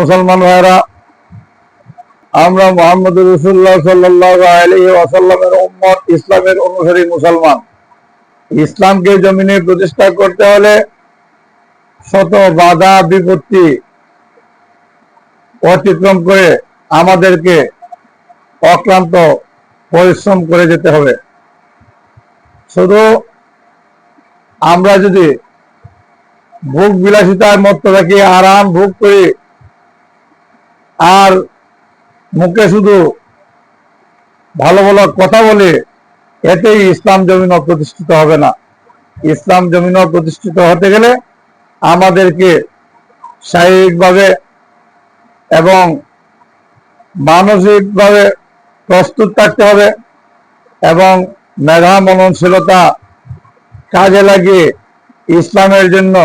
মুসলমান ভাইরা আমরা মোহাম্মদ রসুল্লাহ ওয়াসাল্লামের উম্মত, ইসলামের অনুসারী মুসলমান। ইসলামকে জমিনে প্রতিষ্ঠা করতে হলে শত বাধা বিপত্তি অতিক্রম করে আমাদেরকে অক্লান্ত পরিশ্রম করে যেতে হবে। শুধু আমরা যদি ভোগ বিলাসিতার মত থাকি, আরাম ভোগ করি আর মুখে শুধু ভালো ভালো কথা বলে এতেই ইসলাম জমিন প্রতিষ্ঠিত হবে না। ইসলাম জমিন প্রতিষ্ঠিত হতে গেলে আমাদেরকে শারীরিকভাবে এবং মানসিকভাবে প্রস্তুত থাকতে হবে এবং মেধা মননশীলতা কাজে লাগিয়ে ইসলামের জন্য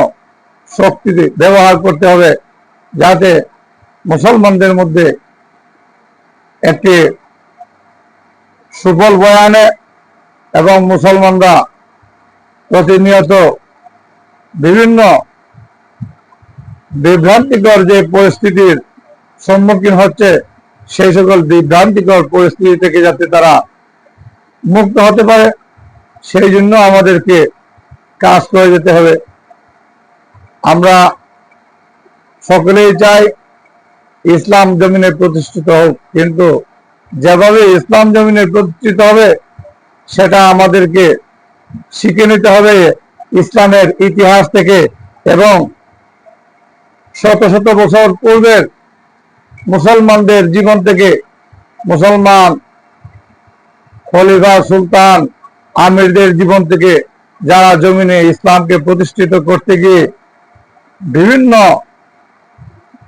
শক্তি ব্যবহার করতে হবে যাতে মুসলমানদের মধ্যে একটি সুফল বয়ানে এবং মুসলমানরা প্রতিনিয়ত বিভিন্ন বিভ্রান্তিকর যে পরিস্থিতির সম্মুখীন হচ্ছে, সেই সকল বিভ্রান্তিকর পরিস্থিতি থেকে যাতে তারা মুক্ত হতে পারে, সেই জন্য আমাদেরকে কাজ করে যেতে হবে। আমরা সকলেই চাই ইসলাম জমিনে প্রতিষ্ঠিত হোক, কিন্তু যেভাবে ইসলাম জমিনে প্রতিষ্ঠিত হবে, সেটা আমাদেরকে শিখে নিতে হবে ইসলামের ইতিহাস থেকে এবং শত শত বছর পূর্বের মুসলমানদের জীবন থেকে মুসলমান খলিফা সুলতান আমিরদের জীবন থেকে যারা জমিনে ইসলামকে প্রতিষ্ঠিত করতে গিয়ে বিভিন্ন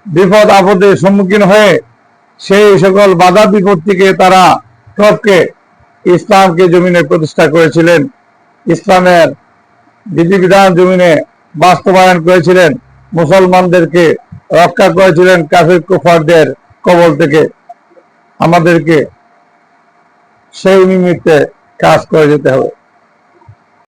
বিপদ আপদে সম্মুখীন হয়ে সেই সকল বাধা বিপত্তিকে তারা টপকে ইসলামকে জমিনে প্রতিষ্ঠা করেছিলেন। ইসলামের বিধিবিধান জমিনে বাস্তবায়ন করেছিলেন। মুসলমানদেরকে রক্ষা করেছিলেন কাফির কুফারদের কবল থেকে। আমাদেরকে সেই নিমিত্তে কাজ করে যেতে হবে।